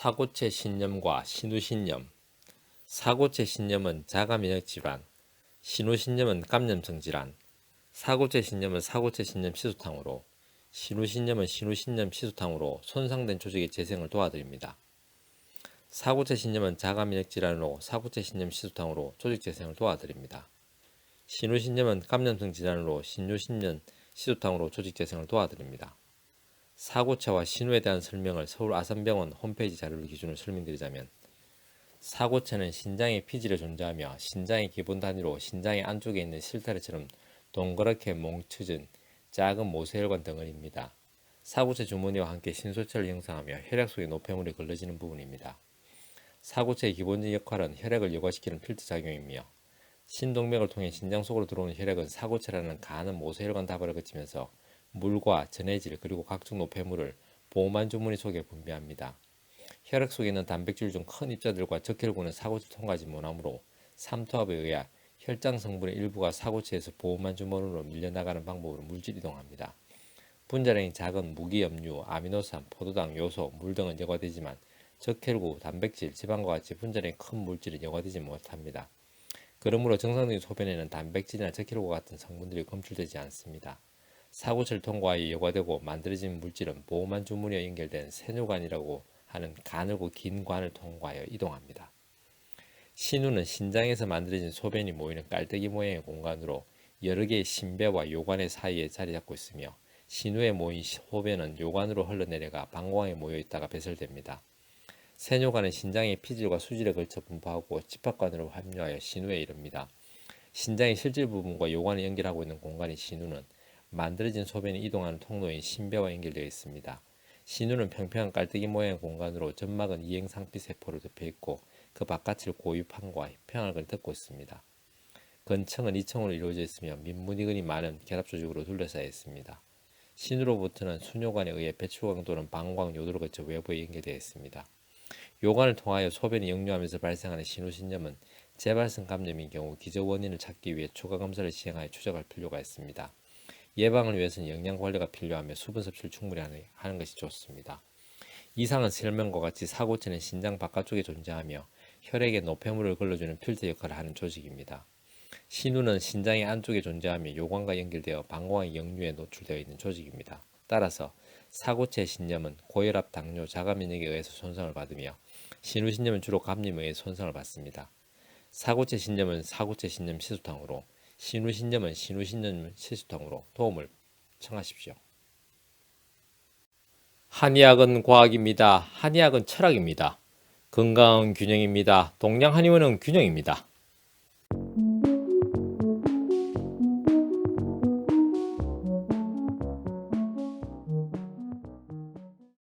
사고체 신염과 신우신염 사고체 신염은 자가면역 질환, 신우신염은 감염성 질환, 사고체 신염은 사고체 신염 시소탕으로, 신우신염은 신우신염 시소탕으로 손상된 조직의 재생을 도와드립니다. 사고체 신염은 자가면역 질환으로 사고체 신염 시소탕으로 조직 재생을 도와드립니다. 신우신염은 감염성 질환으로 신우신염 시소탕으로 조직 재생을 도와드립니다. 사고체와 신우에 대한 설명을 서울 아산병원 홈페이지 자료를 기준으로 설명드리자면 사고체는 신장의 피질에 존재하며 신장의 기본 단위로 신장의 안쪽에 있는 실타래처럼 동그랗게 뭉쳐진 작은 모세혈관 덩어리입니다. 사고체 주머니와 함께 신소체를 형성하며 혈액 속에 노폐물이 걸러지는 부분입니다. 사고체의 기본적인 역할은 혈액을 여과시키는 필터 작용이며 신동맥을 통해 신장 속으로 들어오는 혈액은 사고체라는 가는 모세혈관 다발을 거치면서 물과 전해질 그리고 각종 노폐물을 보호만 주머니 속에 분비합니다. 혈액 속에 있는 단백질 중 큰 입자들과 적혈구는 사고체를 통과하지 못하므로 삼투압에 의해 혈장 성분의 일부가 사고체에서 보호만 주머니로 밀려나가는 방법으로 물질 이동합니다. 분자량이 작은 무기 염류, 아미노산, 포도당, 요소, 물 등은 여과되지만 적혈구, 단백질, 지방과 같이 분자량이 큰 물질은 여과되지 못합니다. 그러므로 정상적인 소변에는 단백질이나 적혈구 같은 성분들이 검출되지 않습니다. 사고체를 통과하여 여과되고 만들어진 물질은 보호만 주머니와 연결된 세뇨관이라고 하는 가늘고 긴 관을 통과하여 이동합니다. 신우는 신장에서 만들어진 소변이 모이는 깔때기 모양의 공간으로 여러 개의 신배와 요관의 사이에 자리 잡고 있으며 신우에 모인 소변은 요관으로 흘러내려가 방광에 모여 있다가 배설됩니다. 세뇨관은 신장의 피질과 수질에 걸쳐 분포하고 집합관으로 합류하여 신우에 이릅니다. 신장의 실질 부분과 요관을 연결하고 있는 공간인 신우는 만들어진 소변이 이동하는 통로인 신배와 연결되어 있습니다. 신우는 평평한 깔때기 모양의 공간으로 점막은 이행상피 세포로 덮여 있고 그 바깥을 고유판과 평학을 덮고 있습니다. 건청은 2층으로 이루어져 있으며 민무니근이 많은 결합조직으로 둘러싸여 있습니다. 신으로부터는 순요관에 의해 배출광 또는 방광 요도를 거쳐 외부에 연결되어 있습니다. 요관을 통하여 소변이 역류하면서 발생하는 신우신염은 재발성 감염인 경우 기저 원인을 찾기 위해 추가 검사를 시행하여 추적할 필요가 있습니다. 예방을 위해서는 영양 관리가 필요하며 수분 섭취를 충분히 하는 것이 좋습니다. 이상은 설명과 같이 사고체는 신장 바깥쪽에 존재하며 혈액에 노폐물을 걸러주는 필터 역할을 하는 조직입니다. 신우는 신장의 안쪽에 존재하며 요관과 연결되어 방광의 역류에 노출되어 있는 조직입니다. 따라서 사고체 신염은 고혈압, 당뇨, 자가면역에 의해서 손상을 받으며 신우 신염은 주로 감염에 의해 손상을 받습니다. 사고체 신염은 사고체 신염 시소탕으로 신우 신염은 신우 신염 시소탕으로 도움을 청하십시오. 한의학은 과학입니다. 한의학은 철학입니다. 건강은 균형입니다. 동양 한의원은 균형입니다.